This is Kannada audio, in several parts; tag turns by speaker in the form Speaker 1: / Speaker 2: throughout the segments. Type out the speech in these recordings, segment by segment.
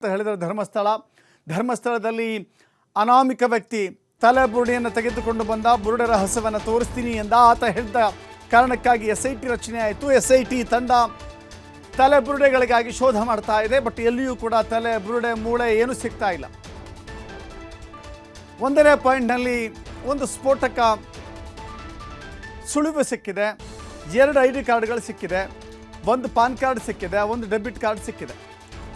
Speaker 1: ಅಂತ ಹೇಳಿದರೆ ಧರ್ಮಸ್ಥಳ. ಧರ್ಮಸ್ಥಳದಲ್ಲಿ ಅನಾಮಿಕ ವ್ಯಕ್ತಿ ತಲೆ ಬುರುಡೆಯನ್ನು ತೆಗೆದುಕೊಂಡು ಬಂದ, ಬುರುಡೆ ರಹಸ್ಯವನ್ನು ತೋರಿಸ್ತೀನಿ ಎಂದ ಆತ ಹೇಳಿದ ಕಾರಣಕ್ಕಾಗಿ ಎಸ್ ಐ ಟಿ ರಚನೆ ಆಯಿತು. ಎಸ್ ಐ ಟಿ ತಂಡ ತಲೆ ಬುರುಡೆಗಳಿಗಾಗಿ ಶೋಧ ಮಾಡ್ತಾ ಇದೆ, ಬಟ್ ಎಲ್ಲಿಯೂ ಕೂಡ ತಲೆ ಬುರುಡೆ ಮೂಳೆ ಏನೂ ಸಿಗ್ತಾ ಇಲ್ಲ. ಒಂದನೇ ಪಾಯಿಂಟ್ನಲ್ಲಿ ಒಂದು ಸ್ಫೋಟಕ ಸುಳಿವು ಸಿಕ್ಕಿದೆ. ಎರಡು ಐ ಡಿ ಕಾರ್ಡ್ಗಳು ಸಿಕ್ಕಿದೆ. ಒಂದು ಪಾನ್ ಕಾರ್ಡ್ ಸಿಕ್ಕಿದೆ, ಒಂದು ಡೆಬಿಟ್ ಕಾರ್ಡ್ ಸಿಕ್ಕಿದೆ.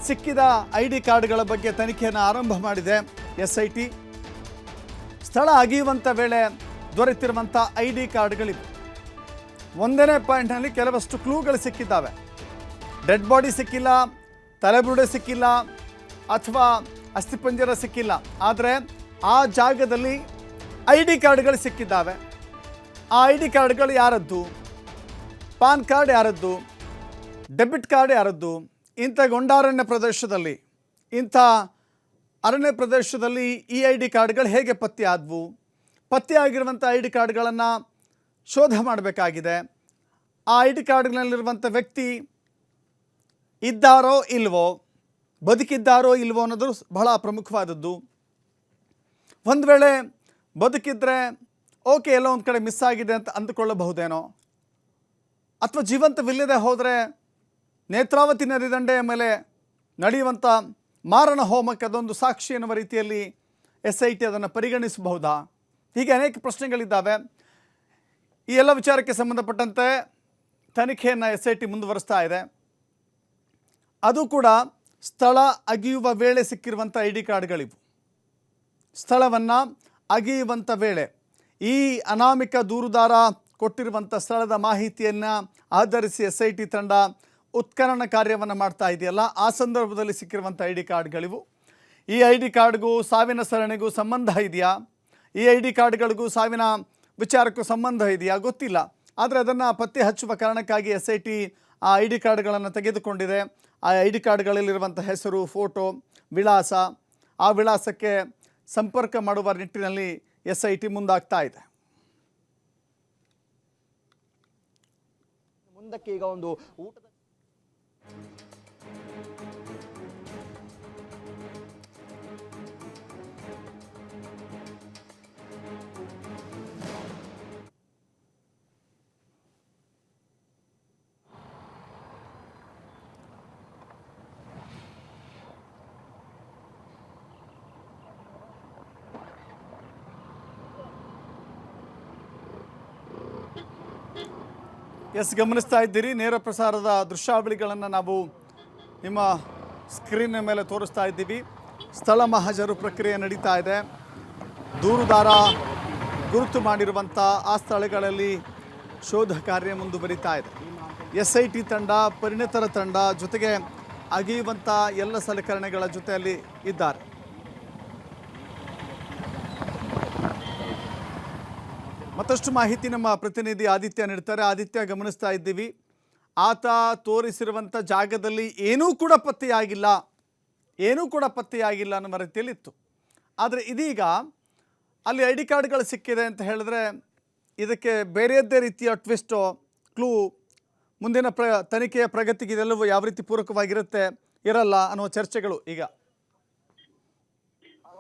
Speaker 1: ಸಿಕ್ಕಿದ ಐ ಡಿ ಕಾರ್ಡ್ಗಳ ಬಗ್ಗೆ ತನಿಖೆಯನ್ನು ಆರಂಭ ಮಾಡಿದೆ ಎಸ್ ಐ ಟಿ ಸ್ಥಳ ಅಗಿಯುವಂಥ ವೇಳೆ ದೊರೆತಿರುವಂಥ ಐ ಡಿ ಕಾರ್ಡ್ಗಳಿವೆ. ಒಂದನೇ ಪಾಯಿಂಟ್ನಲ್ಲಿ ಕೆಲವಷ್ಟು ಕ್ಲೂಗಳು ಸಿಕ್ಕಿದ್ದಾವೆ. ಡೆಡ್ ಬಾಡಿ ಸಿಕ್ಕಿಲ್ಲ, ತಲೆಬುರುಡೆ ಸಿಕ್ಕಿಲ್ಲ ಅಥವಾ ಅಸ್ಥಿಪಂಜರ ಸಿಕ್ಕಿಲ್ಲ. ಆದರೆ ಆ ಜಾಗದಲ್ಲಿ ಐ ಡಿ ಕಾರ್ಡ್ಗಳು ಸಿಕ್ಕಿದ್ದಾವೆ. ಆ ಐ ಡಿ ಕಾರ್ಡ್ಗಳು ಯಾರದ್ದು? ಪಾನ್ ಕಾರ್ಡ್ ಯಾರದ್ದು? ಡೆಬಿಟ್ ಕಾರ್ಡ್ ಯಾರದ್ದು? ಇಂಥ ಗೊಂಡಾರಣ್ಯ ಪ್ರದೇಶದಲ್ಲಿ, ಇಂಥ ಅರಣ್ಯ ಪ್ರದೇಶದಲ್ಲಿ ಈ ಐ ಡಿ ಕಾರ್ಡ್ಗಳು ಹೇಗೆ ಪತ್ತೆ ಆದವು? ಪತ್ತೆ ಆಗಿರುವಂಥ ಐ ಡಿ ಕಾರ್ಡ್ಗಳನ್ನು ಶೋಧ ಮಾಡಬೇಕಾಗಿದೆ. ಆ ಐ ಡಿ ಕಾರ್ಡ್ನಲ್ಲಿರುವಂಥ ವ್ಯಕ್ತಿ ಇದ್ದಾರೋ ಇಲ್ವೋ, ಬದುಕಿದ್ದಾರೋ ಇಲ್ವೋ ಅನ್ನೋದು ಬಹಳ ಪ್ರಮುಖವಾದದ್ದು. ಒಂದು ವೇಳೆ ಬದುಕಿದ್ರೆ, ಓಕೆ, ಎಲ್ಲೋ ಒಂದು ಕಡೆ ಮಿಸ್ ಆಗಿದೆ ಅಂತ ಅಂದುಕೊಳ್ಳಬಹುದೇನೋ? ಅಥವಾ ಜೀವಂತವಿಲ್ಲದೆ ಹೋದರೆ ನೇತ್ರಾವತಿ ನದಿ ದಂಡೆಯ ಮೇಲೆ ನಡೆಯುವಂಥ ಮಾರಣ ಹೋಮಕ್ಕೆ ಅದೊಂದು ಸಾಕ್ಷಿ ಎನ್ನುವ ರೀತಿಯಲ್ಲಿ ಎಸ್ ಐ ಟಿ ಅದನ್ನು ಪರಿಗಣಿಸಬಹುದಾ? ಹೀಗೆ ಅನೇಕ ಪ್ರಶ್ನೆಗಳಿದ್ದಾವೆ. ಈ ಎಲ್ಲ ವಿಚಾರಕ್ಕೆ ಸಂಬಂಧಪಟ್ಟಂತೆ ತನಿಖೆಯನ್ನು ಎಸ್ ಐ ಟಿ ಮುಂದುವರಿಸ್ತಾ ಇದೆ. ಅದು ಕೂಡ ಸ್ಥಳ ಅಗಿಯುವ ವೇಳೆ ಸಿಕ್ಕಿರುವಂಥ ಐ ಡಿ ಕಾರ್ಡ್ಗಳಿವು. ಸ್ಥಳವನ್ನು ಅಗಿಯುವಂಥ ವೇಳೆ ಈ ಅನಾಮಿಕ ದೂರುದಾರ ಕೊಟ್ಟಿರುವಂಥ ಸ್ಥಳದ ಮಾಹಿತಿಯನ್ನು ಆಧರಿಸಿ ಎಸ್ ಐ ಟಿ ತಂಡ ಉತ್ಖನನ ಕಾರ್ಯವನ್ನು ಮಾಡ್ತಾ ಇದೆಯಲ್ಲ, ಆ ಸಂದರ್ಭದಲ್ಲಿ ಸಿಕ್ಕಿರುವಂಥ ಐ ಡಿ ಕಾರ್ಡ್ಗಳಿವು. ಈ ಐ ಡಿ ಕಾರ್ಡ್ಗೂ ಸಾವಿನ ಸರಣಿಗೂ ಸಂಬಂಧ ಇದೆಯಾ? ಈ ಐ ಡಿ ಕಾರ್ಡ್ಗಳಿಗೂ ಸಾವಿನ ವಿಚಾರಕ್ಕೂ ಸಂಬಂಧ ಇದೆಯಾ? ಗೊತ್ತಿಲ್ಲ. ಆದರೆ ಅದನ್ನು ಪತ್ತೆ ಹಚ್ಚುವ ಕಾರಣಕ್ಕಾಗಿ ಎಸ್ ಐ ಟಿ ಆ ಐ ಡಿ ಕಾರ್ಡ್ಗಳನ್ನು ತೆಗೆದುಕೊಂಡಿದೆ. ಆ ಐ ಡಿ ಕಾರ್ಡ್ಗಳಲ್ಲಿರುವಂಥ ಹೆಸರು, ಫೋಟೋ, ವಿಳಾಸ, ಆ ವಿಳಾಸಕ್ಕೆ ಸಂಪರ್ಕ ಮಾಡುವ ನಿಟ್ಟಿನಲ್ಲಿ ಎಸ್ ಐ ಟಿ ಮುಂದಾಗ್ತಾ ಇದೆ.
Speaker 2: ಮುಂದಕ್ಕೆ ಈಗ ಒಂದು ಊಟದ
Speaker 1: ಎಸ್, ಗಮನಿಸ್ತಾ ಇದ್ದೀರಿ. ನೇರ ಪ್ರಸಾರದ ದೃಶ್ಯಾವಳಿಗಳನ್ನು ನಾವು ನಿಮ್ಮ ಸ್ಕ್ರೀನ್ ಮೇಲೆ ತೋರಿಸ್ತಾ ಇದ್ದೀವಿ. ಸ್ಥಳ ಮಹಾಜರು ಪ್ರಕ್ರಿಯೆ ನಡೀತಾ ಇದೆ. ದೂರುದಾರ ಗುರುತು ಮಾಡಿರುವಂಥ ಆ ಸ್ಥಳಗಳಲ್ಲಿ ಶೋಧ ಕಾರ್ಯ ಮುಂದುವರಿತಾ ಇದೆ. ಎಸ್ ಐ ಟಿ ತಂಡ, ಪರಿಣಿತರ ತಂಡ ಜೊತೆಗೆ ಅಗಿಯುವಂಥ ಎಲ್ಲ ಸಲಕರಣೆಗಳ ಜೊತೆಯಲ್ಲಿ ಇದ್ದಾರೆ. ಮತ್ತಷ್ಟು ಮಾಹಿತಿ ನಮ್ಮ ಪ್ರತಿನಿಧಿ ಆದಿತ್ಯ ನೀಡ್ತಾರೆ. ಆದಿತ್ಯ, ಗಮನಿಸ್ತಾ ಇದ್ದೀವಿ. ಆತ ತೋರಿಸಿರುವಂಥ ಜಾಗದಲ್ಲಿ ಏನೂ ಕೂಡ ಪತ್ತೆಯಾಗಿಲ್ಲ. ಏನೂ ಕೂಡ ಪತ್ತೆಯಾಗಿಲ್ಲ ಅನ್ನೋ ರೀತಿಯಲ್ಲಿತ್ತು ಆದರೆ ಇದೀಗ ಅಲ್ಲಿ ಐ ಡಿ ಕಾರ್ಡ್ಗಳು ಸಿಕ್ಕಿದೆ ಅಂತ ಹೇಳಿದ್ರೆ ಇದಕ್ಕೆ ಬೇರೆಯದ್ದೇ ರೀತಿಯ ಟ್ವಿಸ್ಟು, ಕ್ಲೂ ಮುಂದಿನ ಪ್ರ ತನಿಖೆಯ ಪ್ರಗತಿಗೆ ಇದೆಲ್ಲವೂ ಯಾವ ರೀತಿ ಪೂರಕವಾಗಿರುತ್ತೆ ಇರಲ್ಲ ಅನ್ನೋ ಚರ್ಚೆಗಳು ಈಗ
Speaker 2: ಆ,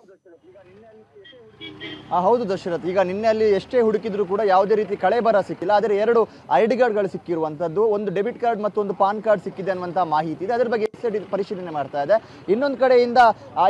Speaker 2: ಹೌದು ದಶರಥ್, ಈಗ ನಿನ್ನೆ ಅಲ್ಲಿ ಎಷ್ಟೇ ಹುಡುಕಿದ್ರು ಕೂಡ ಯಾವುದೇ ರೀತಿ ಕಳೆ ಬರ ಸಿಕ್ಕಿಲ್ಲ. ಆದರೆ ಎರಡು ಐ ಡಿ ಕಾರ್ಡ್ಗಳು ಸಿಕ್ಕಿರುವಂಥದ್ದು, ಒಂದು ಡೆಬಿಟ್ ಕಾರ್ಡ್ ಮತ್ತು ಒಂದು ಪಾನ್ ಕಾರ್ಡ್ ಸಿಕ್ಕಿದೆ ಅನ್ನುವಂಥ ಮಾಹಿತಿ ಇದೆ. ಅದರ ಬಗ್ಗೆ ಪರಿಶೀಲನೆ ಮಾಡ್ತಾ ಇದೆ. ಇನ್ನೊಂದು ಕಡೆಯಿಂದ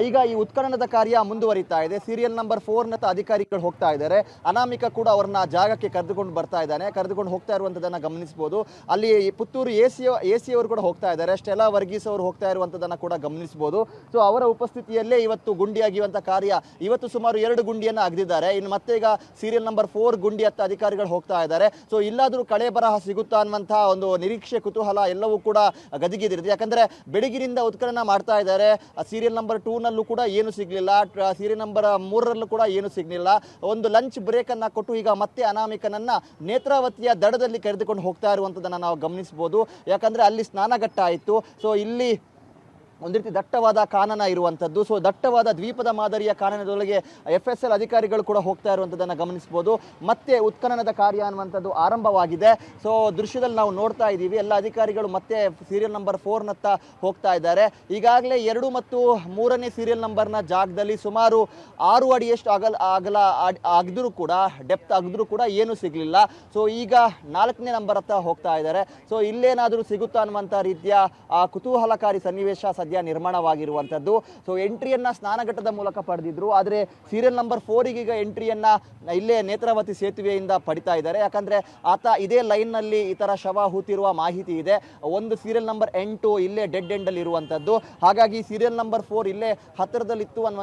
Speaker 2: ಈಗ ಈ ಉತ್ಖನನದ ಕಾರ್ಯ ಮುಂದುವರಿತಾ ಇದೆ. ಸೀರಿಯಲ್ ನಂಬರ್ ಫೋರ್ನತ್ತ ಅಧಿಕಾರಿಗಳು ಹೋಗ್ತಾ ಇದ್ದಾರೆ. ಅನಾಮಿಕ ಕೂಡ ಅವರನ್ನ ಜಾಗಕ್ಕೆ ಕರೆದುಕೊಂಡು ಬರ್ತಾ ಇದ್ದಾನೆ. ಕರೆದುಕೊಂಡು ಹೋಗ್ತಾ ಇರುವಂಥದ್ದನ್ನು ಗಮನಿಸಬಹುದು ಅಲ್ಲಿ Puttur A C A C ಅವರು ಕೂಡ ಹೋಗ್ತಾ ಇದ್ದಾರೆ. ಸ್ಟೆಲಾ ವರ್ಗೀಸ್ ಅವರು ಹೋಗ್ತಾ ಇರುವಂಥದ್ದನ್ನು ಕೂಡ ಗಮನಿಸಬಹುದು ಸೊ ಅವರ ಉಪಸ್ಥಿತಿಯಲ್ಲೇ ಇವತ್ತು ಗುಂಡಿ ಅಗಿಯುವಂಥ ಕಾರ್ಯ ಇವತ್ತು ಸುಮಾರು ಎರಡು ಗುಂಡಿಯನ್ನು ಅಗೆದಿದ್ದಾರೆ. ಇನ್ನು ಮತ್ತೆ ಈಗ ಸೀರಿಯಲ್ ನಂಬರ್ ಫೋರ್ ಗುಂಡಿ ಹತ್ತ ಅಧಿಕಾರಿಗಳು ಹೋಗ್ತಾ ಇದ್ದಾರೆ. ಸೊ ಇಲ್ಲಾದರೂ ಕಳೆ ಬರಹ ಸಿಗುತ್ತಾ ಅನ್ನುವಂತಹ ಒಂದು ನಿರೀಕ್ಷೆ, ಕುತೂಹಲ ಎಲ್ಲವೂ ಕೂಡ ಗದಿಗಿದಿರುತ್ತೆ ಯಾಕಂದ್ರೆ ಬೆಳಗಿನಿಂದ ಉತ್ಖನನ ಮಾಡ್ತಾ ಇದ್ದಾರೆ. ಸೀರಿಯಲ್ ನಂಬರ್ ಟೂನಲ್ಲೂ ಕೂಡ ಏನು ಸಿಗಲಿಲ್ಲ. ಸೀರಿಯಲ್ ನಂಬರ್ ಮೂರರಲ್ಲೂ ಕೂಡ ಏನು ಸಿಗಲಿಲ್ಲ. ಒಂದು ಲಂಚ್ ಬ್ರೇಕನ್ನು ಕೊಟ್ಟು ಈಗ ಮತ್ತೆ ಅನಾಮಿಕನನ್ನ ನೇತ್ರಾವತಿಯ ದಡದಲ್ಲಿ ಕರೆದುಕೊಂಡು ಹೋಗ್ತಾ ಇರುವಂಥದ್ದನ್ನು ನಾವು ಗಮನಿಸಬಹುದು ಯಾಕಂದ್ರೆ ಅಲ್ಲಿ ಸ್ನಾನಘಟ್ಟ ಆಯಿತು ಸೊ ಇಲ್ಲಿ ಒಂದು ರೀತಿ ದಟ್ಟವಾದ ಕಾನನ ಇರುವಂಥದ್ದು. ಸೊ ದಟ್ಟವಾದ ದ್ವೀಪದ ಮಾದರಿಯ ಕಾನನದೊಳಗೆ ಎಫ್ ಎಸ್ ಎಲ್ ಅಧಿಕಾರಿಗಳು ಕೂಡ ಹೋಗ್ತಾ ಇರುವಂಥದ್ದನ್ನು ಗಮನಿಸ್ಬೋದು. ಮತ್ತೆ ಉತ್ಖನನದ ಕಾರ್ಯ ಅನ್ನುವಂಥದ್ದು ಆರಂಭವಾಗಿದೆ. ಸೊ ದೃಶ್ಯದಲ್ಲಿ ನಾವು ನೋಡ್ತಾ ಇದ್ದೀವಿ. ಎಲ್ಲ ಅಧಿಕಾರಿಗಳು ಮತ್ತೆ ಸೀರಿಯಲ್ ನಂಬರ್ ಫೋರ್ನತ್ತ ಹೋಗ್ತಾ ಇದ್ದಾರೆ. ಈಗಾಗಲೇ ಎರಡು ಮತ್ತು ಮೂರನೇ ಸೀರಿಯಲ್ ನಂಬರ್ನ ಜಾಗದಲ್ಲಿ ಸುಮಾರು ಆರು ಅಡಿಯಷ್ಟು ಅಗಲ ಅಗಲ ಆಗಿದ್ರೂ ಕೂಡ ಡೆಪ್ತ್ ಆಗಿದ್ರೂ ಕೂಡ ಏನೂ ಸಿಗಲಿಲ್ಲ. ಸೊ ಈಗ ನಾಲ್ಕನೇ ನಂಬರ್ ಹತ್ತ ಹೋಗ್ತಾ ಇದ್ದಾರೆ. ಸೊ ಇಲ್ಲೇನಾದರೂ ಸಿಗುತ್ತಾ ಅನ್ನುವಂಥ ರೀತಿಯ ಕುತೂಹಲಕಾರಿ ಸನ್ನಿವೇಶ ಸದ್ಯ ನಿರ್ಮಾಣವಾಗಿರುವಂಥದ್ದು. ಸೊ ಎಂಟ್ರಿಯನ್ನು ಸ್ನಾನಘಟ್ಟದ ಮೂಲಕ ಪಡೆದಿದ್ರು. ಆದರೆ ಸೀರಿಯಲ್ ನಂಬರ್ ಫೋರಿಗೆ ಈಗ ಎಂಟ್ರಿಯನ್ನ ಇಲ್ಲೇ ನೇತ್ರಾವತಿ ಸೇತುವೆಯಿಂದ ಪಡಿತಾ ಇದ್ದಾರೆ. ಯಾಕಂದ್ರೆ ಆತ ಇದೇ ಲೈನ್ನಲ್ಲಿ ಈ ಥರ ಶವ ಹೂತಿರುವ ಮಾಹಿತಿ ಇದೆ. ಒಂದು ಸೀರಿಯಲ್ ನಂಬರ್ ಎಂಟು ಇಲ್ಲೇ ಡೆಡ್ ಎಂಡಲ್ಲಿ ಇರುವಂಥದ್ದು ಹಾಗಾಗಿ ಸೀರಿಯಲ್ ನಂಬರ್ ಫೋರ್ ಇಲ್ಲೇ ಹತ್ತಿರದಲ್ಲಿತ್ತು ಅನ್ನುವಂಥ